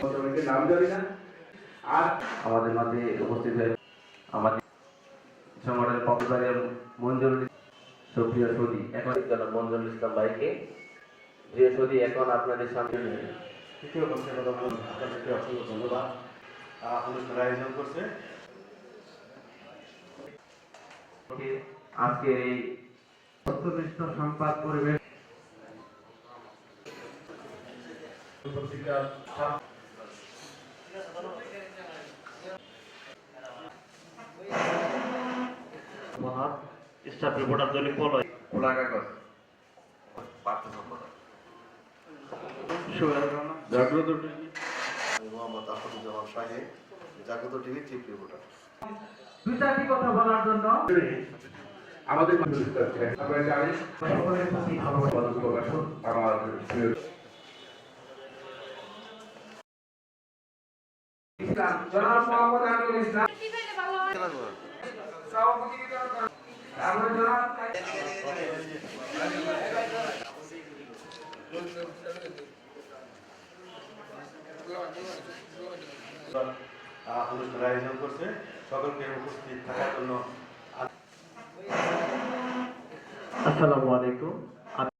নাম জানি না। আর আমাদের মাঝে উপস্থিত হয়ে আমাদের সংগঠনের পক্ষে মঞ্জুর সুপ্রিয় সৌদি এখন মঞ্জুরুল ইসলাম ভাইকে। প্রিয় সৌদি এখন আপনাদের সামনে তৃতীয় কথা বলুন আপনাদেরকে অসংখ্য ধন্যবাদ। আহ, অনুষ্ঠান আয়োজন করছে। আজকের এই বস্তুনিষ্ঠ সংবাদ পরিবেশ পত্রিকার স্টাফ রিপোর্টার দৈনিক পলয় খোলা কাগজ পার্থ সম্পাদক জাগ্রত মোহাম্মদ আসাদুজ্জামান জাগ্রত টিভি চিফ রিপোর্টার দুই চারটি কথা বলার জন্য আমাদের আপনারা জানেন সকলের প্রতি ভালোবাসা পদক আমার জনাব মোহাম্মদ আমিনুল ইসলাম আয়োজন করছে সকলকে উপস্থিত থাকার জন্য আসসালামু আলাইকুম।